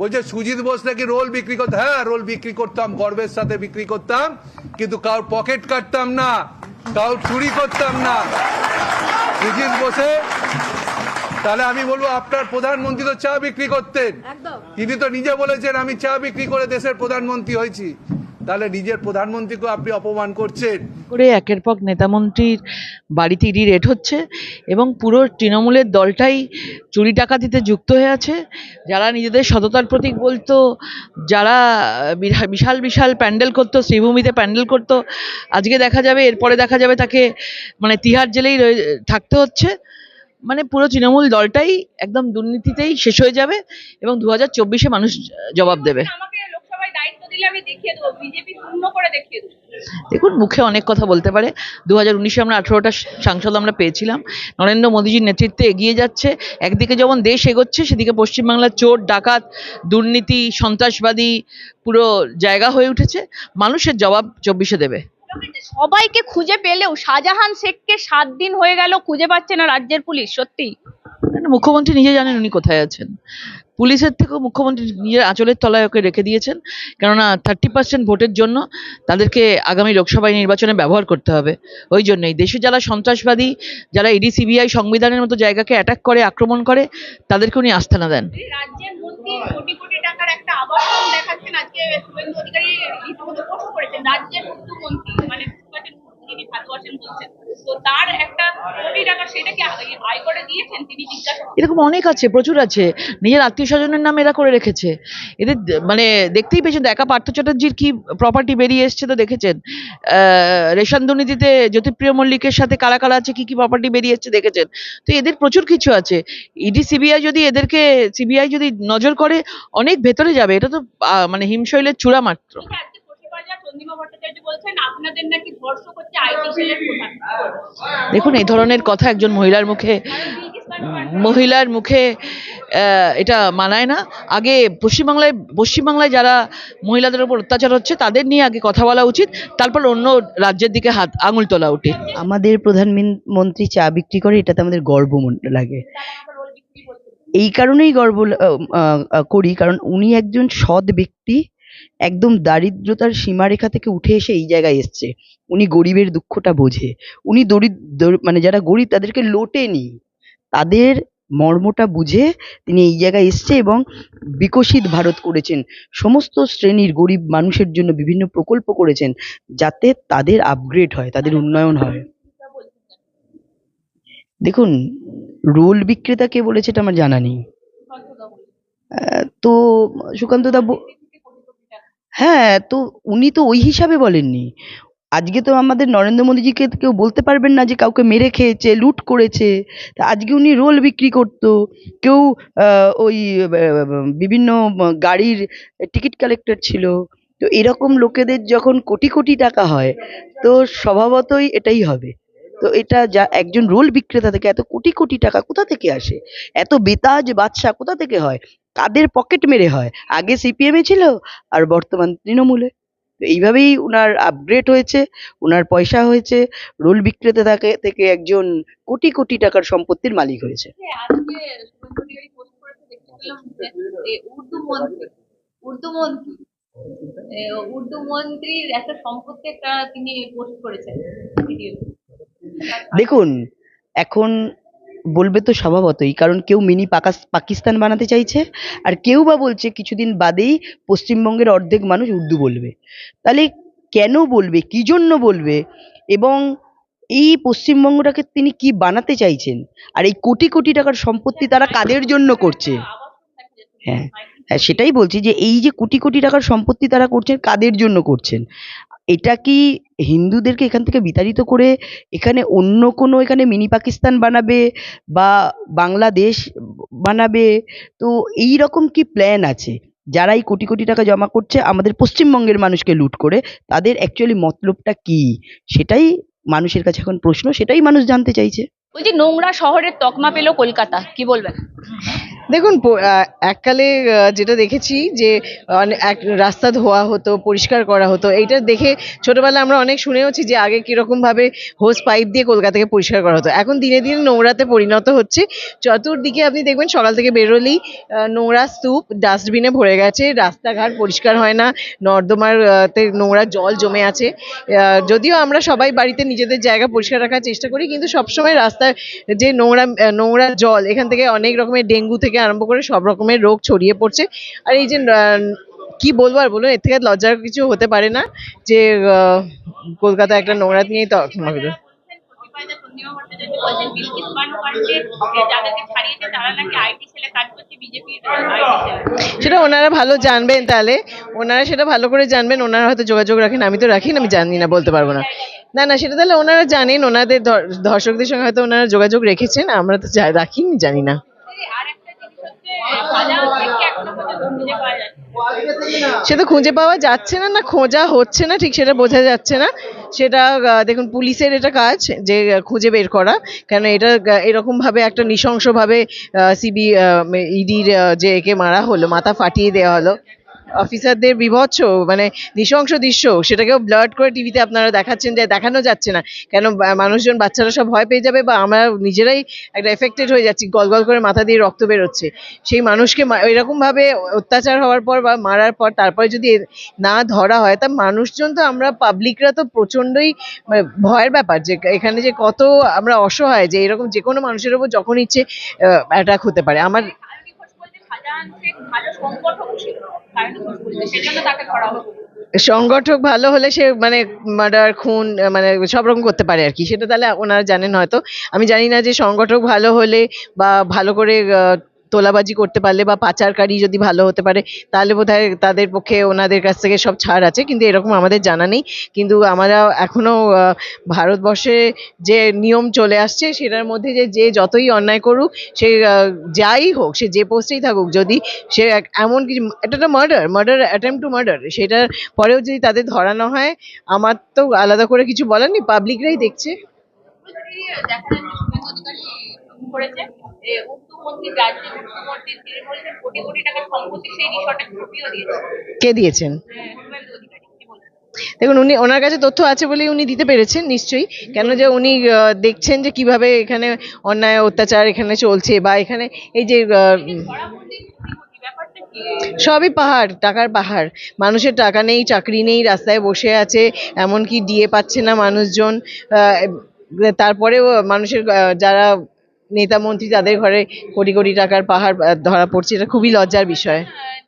বলছে সুজিত বোস নাকি রোল বিক্রি করতে? হ্যাঁ রোল বিক্রি করতাম গর্বের সাথে বিক্রি করতাম কিন্তু কারোর পকেট কাটতাম না কারোর চুরি করতাম না। সুজিত বোসে তাহলে আমি বলব আপনার প্রধানমন্ত্রী তো চা বিক্রি করতেন। তিনি তো নিজে বলেছেন আমি চা বিক্রি করে দেশের প্রধানমন্ত্রী হয়েছি। তাহলে নিজের প্রধানমন্ত্রীকে আপনি অপমান করছেন। করে একের পর নেতামন্ত্রীর বাড়িতে ইডি রেড হচ্ছে এবং পুরো তৃণমূলের দলটাই চুরি ডাকাতিতে যুক্ত হয়ে আছে। যারা নিজেদের সততার প্রতীক বলতো, যারা বিশাল বিশাল প্যান্ডেল করতো, শ্রীভূমিতে প্যান্ডেল করতো, আজকে দেখা যাবে, এরপরে দেখা যাবে তাকে মানে তিহার জেলেই থাকতে হচ্ছে। মানে পুরো তৃণমূল দলটাই একদম দুর্নীতিতেই শেষ হয়ে যাবে এবং দু হাজার মানুষ জবাব দেবে। দেখিয়ে দেবো বিজেপি শূন্য করে দেখিয়ে দেবো। দেখুন মুখে অনেক কথা বলতে পারে। দু হাজার উনিশে আমরা আঠেরোটা সাংসদ আমরা পেয়েছিলাম। নরেন্দ্র মোদীজির নেতৃত্বে এগিয়ে যাচ্ছে। একদিকে যেমন দেশ এগোচ্ছে সেদিকে পশ্চিমবাংলার চোর ডাকাত দুর্নীতি সন্ত্রাসবাদী পুরো জায়গা হয়ে উঠেছে। মানুষের জবাব চব্বিশে দেবে। সবাইকে খুঁজে পেলেও শাহজাহান শেখকে সাত দিন হয়ে গেল খুঁজে পাচ্ছে না রাজ্যের পুলিশ সত্যি মুখ্যমন্ত্রী নিজে জানেন উনি কোথায় আছেন। পুলিশের থেকেও মুখ্যমন্ত্রী নিজের আঁচলের তলায় ওকে রেখে দিয়েছেন। কেননা থার্টি পার্সেন্ট ভোটের জন্য তাদেরকে আগামী লোকসভায় নির্বাচনে ব্যবহার করতে হবে। ওই জন্যই দেশে যারা সন্ত্রাসবাদী, যারা ইডি, সিবিআই সংবিধানের মতো জায়গাকে অ্যাটাক করে, আক্রমণ করে, তাদেরকে উনি আস্থানা দেন। আজকে অধিকারী করেছেন। রাজ্যের মুখ্যমন্ত্রী মানে যিনি ভালোবাসেন বলছেন তো তার একটা কোটি টাকা সেটা কি আয়- আয় করে দিয়েছেন তিনি জিজ্ঞাসা এরকম অনেক আছে প্রচুর আছে। নিজের আত্মীয় স্বজনের নাম এরা করে রেখেছে। এদের মানে দেখতেই পেয়েছেন তো, একা পার্থ চ্যাটার্জির কি প্রপার্টি বেরিয়ে এসছে তো দেখেছেন? আহ, রেশন দুর্নীতিতে জ্যোতিপ্রিয় মল্লিকের সাথে কারা কারা আছে কি কি প্রপার্টি বেরিয়ে এসছে দেখেছেন? তো এদের প্রচুর কিছু আছে। ইডি সিবিআই যদি এদেরকে সিবিআই যদি নজর করে অনেক ভেতরে যাবে। এটা তো মানে হিমশৈলের চূড়া মাত্র। চন্দ্রিমা ভট্টাচার্য বলছেন আপনাদের নাকি ধর্ষক হচ্ছে আইটি সেলের দেখুন এই ধরনের কথা একজন মহিলার মুখে মহিলার মুখে এটা মানায় না। আগে পশ্চিমবাংলায় পশ্চিমবাংলায় যারা মহিলাদের উপর অত্যাচার হচ্ছে তাদের নিয়ে আগে কথা বলা উচিত তারপর অন্য রাজ্যের দিকে হাত আঙুল তোলা উচিত। আমাদের প্রধানমন্ত্রী চা বিক্রি করে এটাতে আমাদের গর্ব মনে লাগে। এই কারণেই গর্ব করি কারণ উনি একজন সৎ ব্যক্তি একদম দারিদ্রতার সীমারেখা থেকে উঠে এসে এই জায়গায় এসছে। উনি গরিবের দুঃখটা বোঝে। উনি দরিদ্র মানে যারা গরিব তাদেরকে লোটেনি তাদের মর্মটা বুঝে তিনি এই জায়গায় এসছে এবং বিকশিত ভারত করেছেন। সমস্ত শ্রেণির গরিব মানুষের জন্য বিভিন্ন প্রকল্প করেছেন যাতে তাদের আপগ্রেড হয়, তাদের উন্নয়ন হয়। দেখুন, রোল বিক্রেতা কে বলেছে এটা আমার জানা নেই। তো সুকান্ত দা হ্যাঁ তো উনি তো ওই হিসাবে বলেননি। আজকে তো আমাদের নরেন্দ্র মোদীজিকে কেউ বলতে পারবেন না যে কাউকে মেরে খেয়েছে, লুট করেছে। তা আজকে উনি রোল বিক্রি করতো। কেউ ওই বিভিন্ন গাড়ির টিকিট কালেক্টর ছিল। তো এরকম লোকেদের যখন কোটি কোটি টাকা হয়, তো স্বভাবতই এটাই হবে। তো এটা যা, একজন রোল বিক্রেতা থেকে এত কোটি কোটি টাকা কোথা থেকে আসে? এত বেতাজ বাদশা কোথা থেকে হয়? কাদের পকেট মেরে হয়? আগে সিপিএমে ছিল আর বর্তমান তৃণমূলে। তো এইভাবেই উনার আপগ্রেড হয়েছে উনার পয়সা হয়েছে রোল বিক্রেতা থেকে থেকে একজন কোটি কোটি টাকার সম্পত্তির মালিক হয়েছে। আজকে শুভেন্দু অধিকারী পোস্ট করেছে দেখতে পেলাম যে এ, উর্দু মন্ত্রী উর্দু মন্ত্রী উর্দু মন্ত্রীর একটা সম্পত্তি একটা তিনি পোস্ট করেছেন দেখুন এখন বলবে তো স্বভাবতই, কারণ কেউ মিনি পাকাস- পাকিস্তান বানাতে চাইছে, আর কেউ বা বলছে কিছুদিন বাদেই পশ্চিমবঙ্গের অর্ধেক মানুষ উর্দু বলবে। তাহলে কেন বলবে? কি জন্য বলবে? এবং এই পশ্চিমবঙ্গটাকে তিনি কি বানাতে চাইছেন? আর এই কোটি কোটি টাকার সম্পত্তি তারা কাদের জন্য করছে? হ্যাঁ হ্যাঁ সেটাই বলছি যে এই যে কোটি কোটি টাকার সম্পত্তি তারা করছেন, কাদের জন্য করছেন? এটা কি হিন্দুদেরকে এখান থেকে বিতাড়িত করে এখানে অন্য কোনো এখানে মিনি পাকিস্তান বানাবে বা বাংলাদেশ বানাবে? তো এই রকম কি প্ল্যান আছে? যারা এই কোটি কোটি টাকা জমা করছে, আমাদের পশ্চিমবঙ্গের মানুষকে লুট করে, তাদের অ্যাকচুয়ালি মতলবটা কি? সেটাই মানুষের কাছে এখন প্রশ্ন, সেটাই মানুষ জানতে চাইছে। ওই যে নোংরা শহরের তকমা পেল কলকাতা, কি বলবেন? দেখুন এককালে যেটা দেখেছি যে এক রাস্তা ধোয়া হতো পরিষ্কার করা হতো এইটা দেখে ছোটবেলায় আমরা অনেক শুনেওছি যে আগে কীরকম ভাবে হোস পাইপ দিয়ে কলকাতাকে পরিষ্কার করা হতো। এখন দিনে দিনে নোংরাতে পরিণত হচ্ছে। চতুর্দিকে আপনি দেখবেন সকাল থেকে বেরোলেই নোংরা স্তূপ ডাস্টবিনে ভরে গেছে রাস্তাঘাট পরিষ্কার হয় না নর্দমার আহ, তে নোংরা জল জমে আছে। যদিও আমরা সবাই বাড়িতে নিজেদের জায়গা পরিষ্কার রাখার চেষ্টা করি কিন্তু সবসময় রাস্তায় যে নোংরা নোংরা জল এখান থেকে অনেক রকমের ডেঙ্গু থেকে আরম্ভ করে সব রকমের রোগ ছড়িয়ে পড়ছে। আর এই যে কি বলব আর বলুন এর থেকে লজ্জার কিছু হতে পারে না যে কলকাতা একটা নোংরা নিয়েই তো সেটা ওনারা ভালো জানবেন তাহলে। ওনারা সেটা ভালো করে জানবেন, ওনারা হয়তো যোগাযোগ রাখেন, আমি তো রাখি না, আমি জানি না, বলতে পারব না। না না, সেটা তাহলে ওনারা জানেন, ওনাদের ধর্ষকদের সঙ্গে হয়তো ওনারা যোগাযোগ রেখেছেন, আমরা তো রাখিনি জানি না। সে তো খুঁজে পাওয়া যাচ্ছে না না খোঁজা হচ্ছে না, ঠিক সেটা বোঝা যাচ্ছে না। সেটা দেখুন, পুলিশের এটা কাজ যে খুঁজে বের করা। কেন এটা এরকম ভাবে একটা নৃশংসভাবে সিবি ইডির যে একে মারা হলো, মাথা ফাটিয়ে দেওয়া হলো। অফিসারদের বিভৎস মানে নৃশংস দৃশ্য, সেটাকেও ব্লাড করে টিভিতে আপনারা দেখাচ্ছেন যে দেখানো যাচ্ছে না। কেন মানুষজন, বাচ্চারা সব ভয় পেয়ে যাবে বা আমরা নিজেরাই একটা এফেক্টেড হয়ে যাচ্ছি, গল গল করে মাথা দিয়ে রক্ত বেরোচ্ছে। সেই মানুষকে মা- এরকম অত্যাচার হওয়ার পর বা মারার পর, তারপরে যদি না ধরা হয়, তা মানুষজন তো আমরা পাবলিকরা তো প্রচন্ডই মানে ভয়ের ব্যাপার যে, এখানে যে কত আমরা অসহায় যে, এরকম যে কোনো মানুষের ওপর যখন ইচ্ছে অ্যাটাক হতে পারে। আমার সংগঠক সংগঠক ভালো হলে সে মানে মার্ডার খুন মানে সব রকম করতে পারে আর কি। সেটা তাহলে ওনারা জানেন হয়তো। আমি জানি না যে সংগঠক ভালো হলে বা ভালো করে তোলাবাজি করতে পারলে বা পাচারকারী যদি ভালো হতে পারে, তাহলে বোধহয় তাদের পক্ষে ওনাদের কাছ থেকে সব ছাড় আছে। কিন্তু এরকম আমাদের জানা নেই। কিন্তু আমরা এখনও ভারতবর্ষে যে নিয়ম চলে আসছে, সেটার মধ্যে যে যে যতই অন্যায় করুক, সে যাই হোক, সে যে পোস্টেই থাকুক, যদি সে এমন কিছু, এটা একটা murder murder attempt to murder সেটার পরেও যদি তাদের ধরানো হয়, আমার তো আলাদা করে কিছু বলার নেই পাবলিকরাই দেখছে। দেখা করেছে। উর্দু মন্ত্রী রাজ্যের উর্দু মন্ত্রী তিনি বলছেন কোটি কোটি টাকার সম্পত্তি সেই রিসর্টের ছবিও দিয়েছে। কে দিয়েছেন? হ্যাঁ, দেখুন উনি ওনার কাছে তথ্য আছে বলেই উনি দিতে পেরেছেন নিশ্চয়ই। কেন যে উনি দেখছেন যে কীভাবে এখানে অন্যায় অত্যাচার এখানে চলছে বা এখানে এই যে সবই পাহাড় টাকার পাহাড়। মানুষের টাকা নেই চাকরি নেই রাস্তায় বসে আছে এমনকি ডিএ পাচ্ছে না মানুষজন তারপরেও মানুষের যারা নেতা মন্ত্রী তাদের ঘরে কোটি কোটি টাকার পাহাড় ধরা পড়ছে এটা খুবই লজ্জার বিষয়।